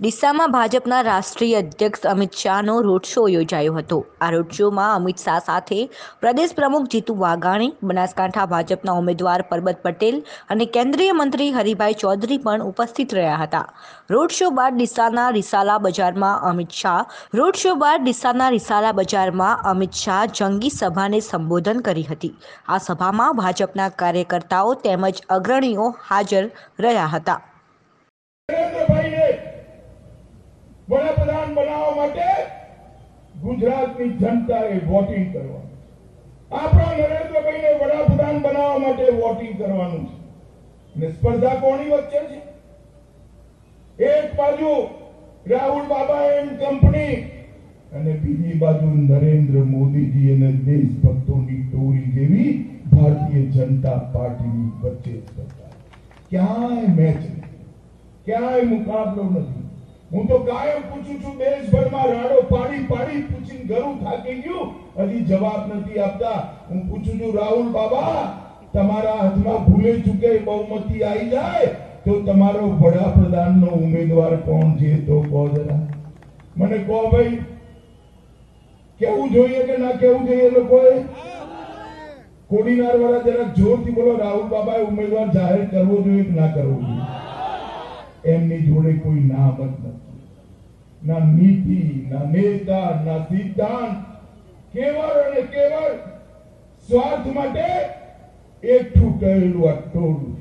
ડીસામાં ભાજપના રાષ્ટ્રીય અધ્યક્ષ અમિત શાહનો રોડ શો યોજાયો હતો. આ રોડ શોમાં અમિત શાહ સાથે પ્રદેશ પ્રમુખ જીતુ વાઘાણી, બનાસકાંઠા ભાજપના ઉમેદવાર પરબત પટેલ અને કેન્દ્રીય મંત્રી હરિભાઈ ચૌધરી પણ ઉપસ્થિત રહ્યા હતા. રોડ શો બાદ ડીસાના રિસાલા બજારમાં અમિત શાહ, રોડ શો બાદ ડીસાના રિસાલા બજારમાં અમિત શાહ જંગી સભાને સંબોધન કરી હતી. આ સભામાં ભાજપના કાર્યકર્તાઓ તેમજ અગ્રણીઓ હાજર રહ્યા હતા નરેન્દ્રભાઈને વડાપ્રધાન બનાવવા માટે ગુજરાતની જનતાએ વોટિંગ કરવાનું આપણા નરેન્દ્રભાઈને વડાપ્રધાન બનાવવા માટે વોટિંગ કરવાનું છે. અને સ્પર્ધા કોની વચ્ચે છે? એક બાજુ રાહુલ બાબા એન્ડ કંપની અને બીજી બાજુ નરેન્દ્ર મોદીજી અને દેશભક્તોની ટોળી જેવી ભારતીય જનતા પાર્ટીની વચ્ચે સ્પર્ધા. ક્યાંય મેચ ક્યાંય મુકાબલો નથી. હું તો કાયમ પૂછું છું દેશભરમાં રાડો પાડી પાડી પૂછીને ઘરું થાકી ગયું. હજી જવાબ નથી આપતા. હું પૂછું છું, રાહુલ બાબા, તમારા હાથમાં ભૂલે ચૂકે બહુમતી આવી જાય? તો તમારો વડાપ્રધાનનો ઉમેદવાર કોણ છે તો કહો જરા. મને કહો ભાઈ, કેવું જોઈએ કે ના કેવું જોઈએ લોકોએ? કોડીનાર વાળા જરા જોરથી બોલો, રાહુલ બાબાએ ઉમેદવાર જાહેર કરવો જોઈએ કે ના કરવો જોઈએ? એમની જોડે કોઈ નામ જ નથી. ના નીતિ, ના નેતા, ના સિદ્ધાંત કેવળ અને કેવળ સ્વાર્થ માટે એકઠું કરેલું આ ટોળું